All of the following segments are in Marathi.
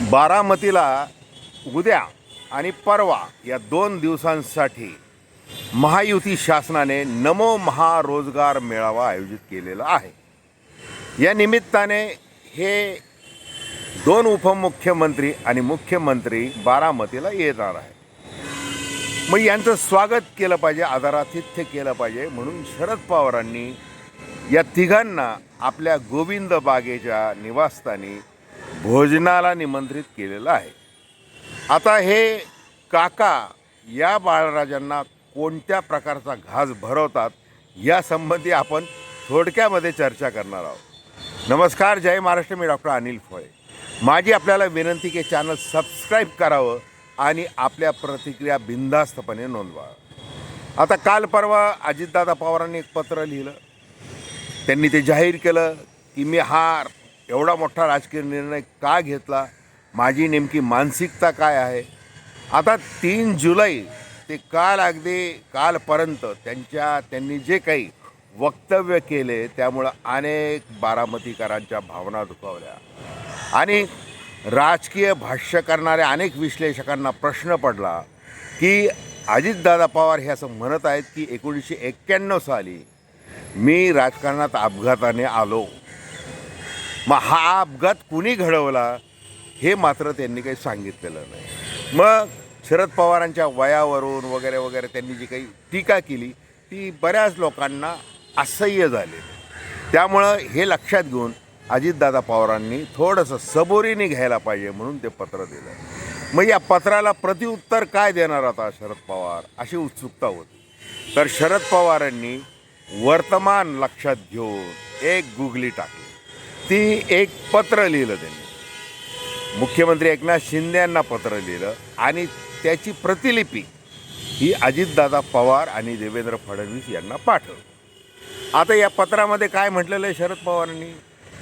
बारामतीला उद्या आणि परवा या दोन दिवसांसाठी महायुती शासनाने नमो महारोजगार मेळावा आयोजित केलेला आहे. या निमित्ताने हे दोन उपमुख्यमंत्री आणि मुख्यमंत्री बारामतीला येणार आहे मग यांचं स्वागत केलं पाहिजे आदरातिथ्य केलं पाहिजे म्हणून शरद पवारांनी या तिघांना आपल्या गोविंद बागेच्या निवासस्थानी भोजनाला निमंत्रित केलेलं आहे. आता हे काका या बाळराजांना कोणत्या प्रकारचा घास भरवतात यासंबंधी आपण थोडक्यामध्ये चर्चा करणार आहोत. नमस्कार जय महाराष्ट्र. मी डॉक्टर अनिल फळे. माझी आपल्याला विनंती की चॅनल सबस्क्राईब करावं आणि आपल्या प्रतिक्रिया बिनधास्तपणे नोंदवा. आता काल परवा अजितदादा पवारांनी एक पत्र लिहिलं. त्यांनी ते जाहीर केलं की मी हा एवढा मोठा राजकीय निर्णय का घेतला? माझी नेमकी मानसिकता काय आहे? आता तीन जुलै ते काल अगदी कालपर्यंत त्यांच्या त्यांनी जे काही वक्तव्य केले त्यामुळं अनेक बारामतीकरांच्या भावना दुखावल्या. आणि राजकीय भाष्य करणाऱ्या अनेक विश्लेषकांना प्रश्न पडला की अजितदादा पवार हे असं म्हणत आहेत की एकोणीसशे एक्क्याण्णव साली मी राजकारणात अपघाताने आलो. मग हा अपघात कुणी घडवला हे मात्र त्यांनी काही सांगितलेलं नाही. मग शरद पवारांच्या वयावरून वगैरे वगैरे त्यांनी जी काही टीका केली ती बऱ्याच लोकांना असह्य झाली. त्यामुळं हे लक्षात घेऊन अजितदादा पवारांनी थोडंसं सबोरीने घ्यायला पाहिजे म्हणून ते पत्र दिलं. मग या पत्राला प्रतिउत्तर काय देणार आता शरद पवार अशी उत्सुकता होती. तर शरद पवारांनी वर्तमान लक्षात घेऊन एक गुगली टाकली. ती एक पत्र लिहिलं त्यांनी. मुख्यमंत्री एकनाथ शिंदे यांना पत्र लिहिलं आणि त्याची प्रतिलिपी ही अजितदादा पवार आणि देवेंद्र फडणवीस यांना पाठवली. आता या पत्रामध्ये काय म्हटलेलं आहे शरद पवारांनी?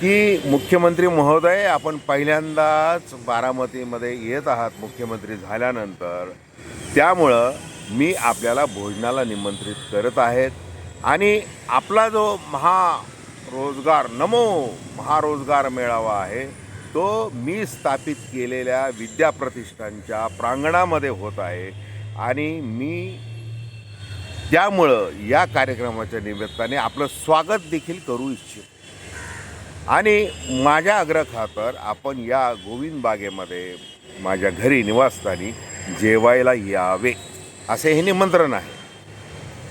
की मुख्यमंत्री महोदय आपण पहिल्यांदाच बारामतीमध्ये येत आहात मुख्यमंत्री झाल्यानंतर. त्यामुळं मी आपल्याला भोजनाला निमंत्रित करत आहेत. आणि आपला जो महा रोजगार नमो महारोजगार मेळावा आहे. तो मी स्थापित केलेल्या विद्याप्रतिष्ठानच्या प्रांगणामध्ये होत आहे आणि मी त्यामुळं या कार्यक्रमाच्या निमित्ताने आपलं स्वागत देखील करू इच्छितो. आणि माझ्या आग्रहाखातर आपण या गोविंद बागेमध्ये माझ्या घरी निवासस्थानी जेवायला यावे असे हे निमंत्रण आहे.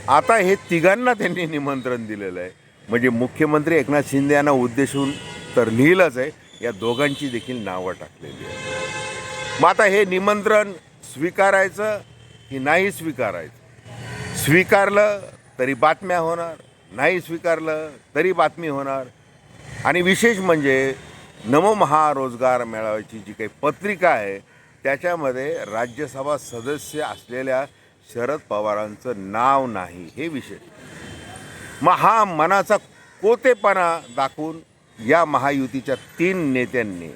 आता हे तिघांना त्यांनी निमंत्रण दिलेलं आहे. म्हणजे मुख्यमंत्री एकनाथ शिंदे यांना उद्देशून तर लिहिलंच आहे. या दोघांची देखील नावं टाकलेली आहे मग आता हे निमंत्रण स्वीकारायचं की नाही स्वीकारायचं? स्वीकारलं तरी बातम्या होणार नाही स्वीकारलं तरी बातमी होणार. आणि विशेष म्हणजे नवमहारोजगार मेळाव्याची जी काही पत्रिका आहे त्याच्यामध्ये राज्यसभा सदस्य असलेल्या शरद पवारांचं नाव नाही. हे विशेष. मग हा मनाचा कोतेपणा दाखवून या महायुतीच्या तीन नेत्यांनी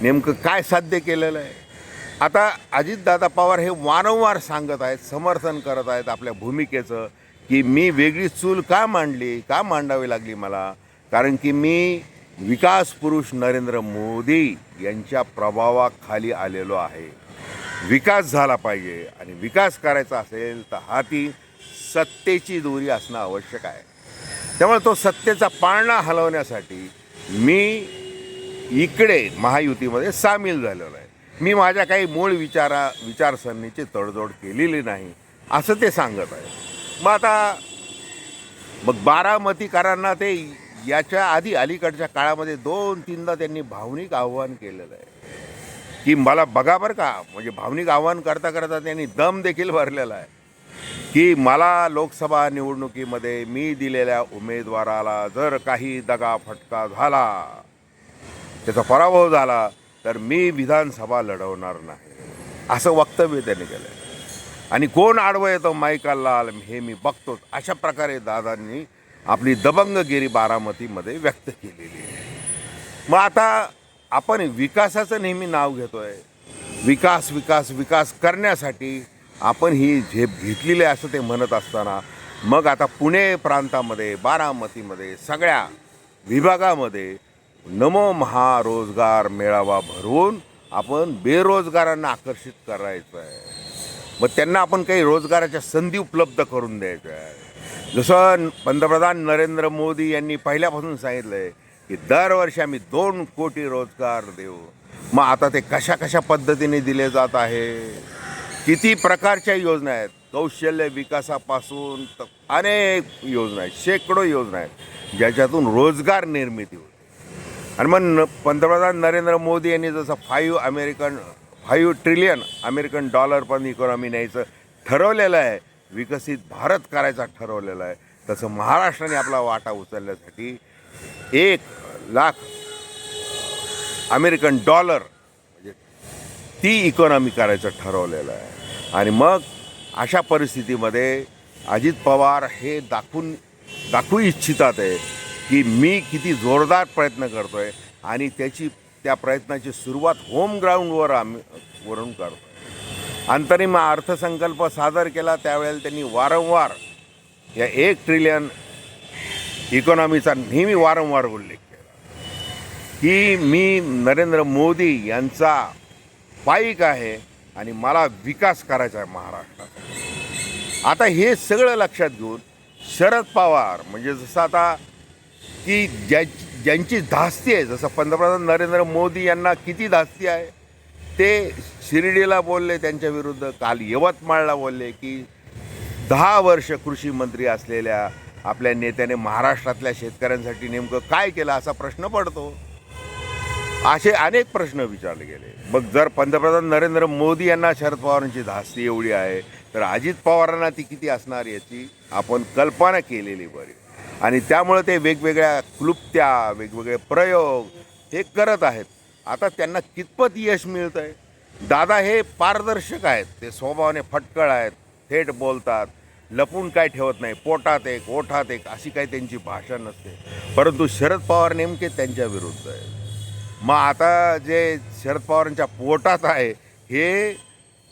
नेमकं काय साध्य केलेलं आहे? आता अजितदादा पवार हे वारंवार सांगत आहेत समर्थन करत आहेत आपल्या भूमिकेचं की मी वेगळी चूल का मांडली का मांडावी लागली मला? कारण की मी विकास पुरुष नरेंद्र मोदी यांच्या प्रभावाखाली आलेलो आहे. विकास झाला पाहिजे आणि विकास करायचा असेल तर हाती सत्तेची दोरी असणं आवश्यक आहे. त्यामुळे तो सत्तेचा पाळणा हलवण्यासाठी मी इकडे महायुतीमध्ये सामील झालेलो आहे. मी माझ्या काही मूळ विचारा विचारसरणीची तडजोड केलेली नाही असं ते सांगत आहे. मग आता मग बारामतीकरांना ते याच्या आधी अलीकडच्या काळामध्ये दोन तीनदा त्यांनी भावनिक आव्हान केलेलं आहे. की मला बघा बरं का म्हणजे भावनिक आव्हान करता करता त्यांनी दम देखील भरलेला आहे. की मला लोकसभा निवडणुकीमध्ये मी दिलेल्या उमेदवाराला जर काही दगा फटका झाला त्याचा पराभव झाला तर मी विधानसभा लढवणार नाही. असं वक्तव्य त्यांनी केलं आणि कोण आडवं येतो मायका लाल हे मी बघतोच. अशा प्रकारे दादांनी आपली दबंगगिरी बारामतीमध्ये व्यक्त केलेली आहे. मग आता आपण विकासाचं नेहमी नाव घेतो आहे विकास विकास विकास करण्यासाठी आपण ही झेप घेतलेली आहे असं ते म्हणत असताना मग आता पुणे प्रांतामध्ये बारामतीमध्ये सगळ्या विभागामध्ये नमो महारोजगार मेळावा भरवून आपण बेरोजगारांना आकर्षित करायचं आहे. मग त्यांना आपण काही रोजगाराच्या संधी उपलब्ध करून द्यायच्या आहे. जसं पंतप्रधान नरेंद्र मोदी यांनी पहिल्यापासून सांगितलं आहे की दरवर्षी आम्ही दोन कोटी रोजगार देऊ. मग आता ते कशा कशा पद्धतीने दिले जात आहे? किती प्रकारच्या योजना आहेत? कौशल्य विकासापासून तर अनेक योजना आहेत शेकडो योजना आहेत ज्याच्यातून रोजगार निर्मिती होते. आणि मग न- पंतप्रधान नरेंद्र मोदी यांनी जसं five American five trillion American dollar पण इकॉनॉमी न्यायचं ठरवलेलं आहे विकसित भारत करायचा ठरवलेला आहे तसं महाराष्ट्राने आपला वाटा उचलण्यासाठी एक लाख अमेरिकन डॉलर म्हणजे ती इकॉनॉमी करायचं ठरवलेलं आहे. आणि मग अशा परिस्थितीमध्ये अजित पवार हे दाखवून दाखवू इच्छितात आहे की मी किती जोरदार प्रयत्न करतो आहे आणि त्याची त्या प्रयत्नाची सुरुवात होम ग्राउंडवर आम्ही वरून करतो अंतरिम अर्थसंकल्प सादर केला त्यावेळेला त्यांनी वारंवार या एक ट्रिलियन इकॉनॉमीचा नेहमी वारंवार उल्लेख केला. की मी नरेंद्र मोदी यांचा पाईक आहे आणि मला विकास करायचा आहे महाराष्ट्राचा. आता हे सगळं लक्षात घेऊन शरद पवार म्हणजे जसं आता की ज्या ज्यांची धास्ती आहे जसं पंतप्रधान नरेंद्र मोदी यांना किती धास्ती आहे ते शिर्डीला बोलले त्यांच्या विरुद्ध काल यवतमाळला बोलले की दहा वर्ष कृषी मंत्री असलेल्या आपल्या नेत्याने महाराष्ट्रातल्या शेतकऱ्यांसाठी नेमकं काय केलं असा प्रश्न पडतो. असे अनेक प्रश्न विचारले गेले. मग जर पंतप्रधान नरेंद्र मोदी यांना शरद पवारांची धास्ती एवढी आहे तर अजित पवारांना ती किती असणार याची आपण कल्पना केलेली बरी. आणि त्यामुळे ते वेगवेगळ्या क्लुप्त्या वेगवेगळे प्रयोग हे करत आहेत. आता त्यांना कितपत यश मिळतं आहे दादा हे पारदर्शक आहेत ते स्वभावाने फटकळ आहेत थेट बोलतात लपून काय ठेवत नाही पोटात एक ओठात एक अशी काही त्यांची भाषा नसते. परंतु शरद पवार नेमके त्यांच्या विरुद्ध आहे मग आता जे शरद पवारांच्या पोटात आहे हे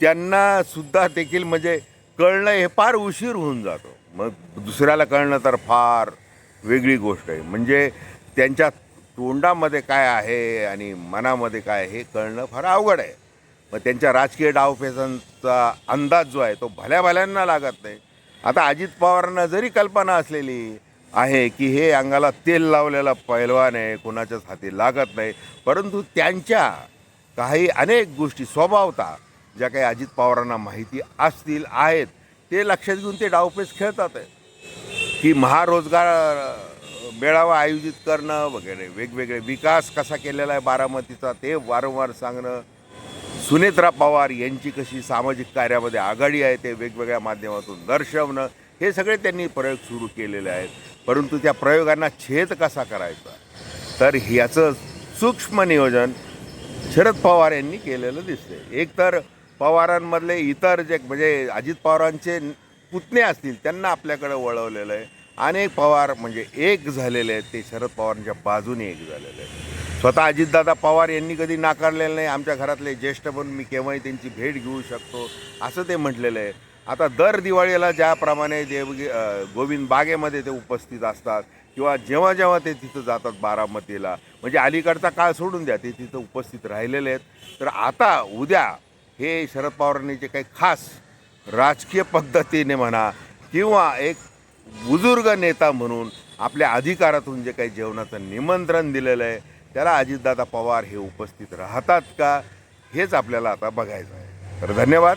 त्यांना सुद्धा देखील म्हणजे कळणं हे फार उशीर होऊन जातो. मग दुसऱ्याला कळणं तर फार वेगळी गोष्ट आहे. म्हणजे त्यांच्या तोंडामध्ये काय आहे आणि मनामध्ये काय आहे हे कळणं फार अवघड आहे. मग त्यांच्या राजकीय डावपेचांचा अंदाज जो आहे तो भल्या भल्यांना लागत नाही. आता अजित पवारांना जरी कल्पना असलेली आहे की हे अंगाला तेल लावलेला पैलवान आहे कोणाच्याच हाती लागत नाही. परंतु त्यांच्या काही अनेक गोष्टी स्वभावता ज्या काही अजित पवारांना माहिती असतील आहेत. ते लक्षात घेऊन ते डावपेच खेळतात. आहे की महारोजगार मेळावा आयोजित करणं वगैरे वेगवेगळे विकास कसा केलेला आहे बारामतीचा ते वारंवार सांगणं. सुनेत्रा पवार यांची कशी सामाजिक कार्यामध्ये आघाडी आहे ते वेगवेगळ्या माध्यमातून दर्शवणं. हे सगळे त्यांनी प्रयोग सुरू केलेले आहेत. परंतु त्या प्रयोगांना छेद कसा करायचा? तर ह्याचं सूक्ष्म नियोजन शरद पवार यांनी केलेलं दिसते एक तर पवारांमधले इतर जे म्हणजे अजित पवारांचे पुतणे असतील त्यांना आपल्याकडे वळवलेलं आहे. अनेक पवार म्हणजे एक झालेले आहेत ते शरद पवारांच्या बाजूने एक झालेले आहेत. स्वतः अजितदादा पवार यांनी कधी नाकारलेलं नाही. आमच्या घरातले ज्येष्ठ म्हणून मी केव्हाही त्यांची भेट घेऊ शकतो असं ते म्हटलेलं आहे. आता दर दिवाळीला ज्याप्रमाणे देवगी गोविंद बागेमध्ये ते उपस्थित असतात किंवा जेव्हा जेव्हा ते तिथं जातात बारामतीला म्हणजे अलीकडचा काळ सोडून द्या ते तिथं उपस्थित राहिलेले आहेत. तर आता उद्या हे शरद पवारांनी जे काही खास राजकीय पद्धतीने म्हणा किंवा एक बुजुर्ग नेता म्हणून आपल्या अधिकारातून जे काही जेवणाचं निमंत्रण दिलेलं आहे त्याला अजितदादा पवार हे उपस्थित राहतात का हेच आपल्याला आता बघायचं आहे. तर धन्यवाद.